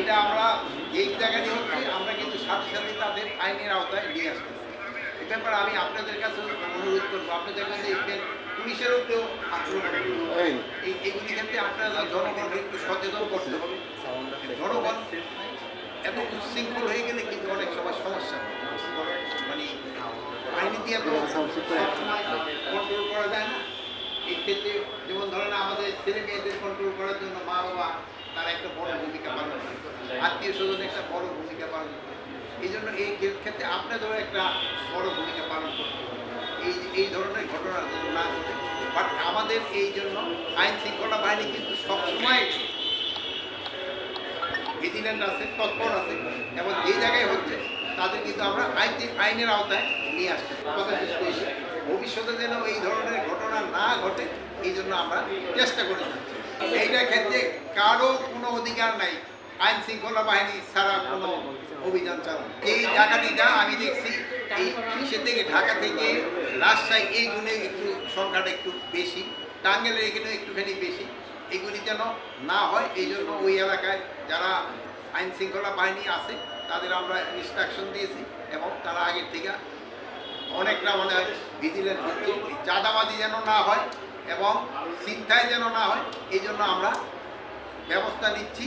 এটা আমরা এই জায়গায় হচ্ছে, আমরা কিন্তু সাথে সাথে তাদের আইনের আওতায় নিয়ে আসতে এ ব্যাপারে আমি আপনাদের কাছে অনুরোধ করব। আপনাদের কাছে পুলিশের উপরেও আক্রমণ এই ক্ষেত্রে আপনারা জনগণকে একটু সচেতন করতে হবে। জনগণ এত উচ্ছৃঙ্খল হয়ে গেলে কিন্তু অনেক সময় সমস্যা মানে আইনি দিয়ে তো কন্ট্রোল করা যায় না। এই ক্ষেত্রে যেমন ধরেন আমাদের ছেলে মেয়েদের কন্ট্রোল করার জন্য মা বাবা, তার একটা বড় ভূমিকা পালন করে। আত্মীয় স্বজন একটা বড় ভূমিকা পালন করে। এই জন্য এই ক্ষেত্রে আপনাদেরও একটা বড় ভূমিকা পালন করতে এই এই ধরনের ঘটনা যেন না বাট আমাদের এই জন্য আইন শৃঙ্খলা বাহিনী কিন্তু সবসময় ভিজিল্যান্ট আছে, তৎপর আছে এবং যেই জায়গায় হচ্ছে তাদের কিন্তু আমরা আইন আইনের আওতায় নিয়ে আসতে কথা শেষ করছি ভবিষ্যতে যেন এই ধরনের ঘটনা না ঘটে, এই জন্য আমরা চেষ্টা করে যাচ্ছি। এইটার ক্ষেত্রে কারও কোনো অধিকার নাই। আইন শৃঙ্খলা বাহিনী ছাড়া কোনো অভিযান চালানো এই ডাকাতিটা আমি দেখছি, এই ইসে থেকে ঢাকা থেকে রাজশাহী এই জন্য একটু সংখ্যাটা একটু বেশি। টাঙ্গেলের এখানে একটুখানি বেশি। এগুলি যেন না হয় এই জন্য ওই এলাকায় যারা আইন শৃঙ্খলা বাহিনী আছে, তাদের আমরা ইনস্ট্রাকশন দিয়েছি এবং তারা আগের থেকে অনেকটা মানে ভিজিলেন্স হচ্ছে এই চাঁদাবাজি যেন না হয় এবং চিন্তায় যেন না হয় এই জন্য আমরা ব্যবস্থা নিচ্ছি।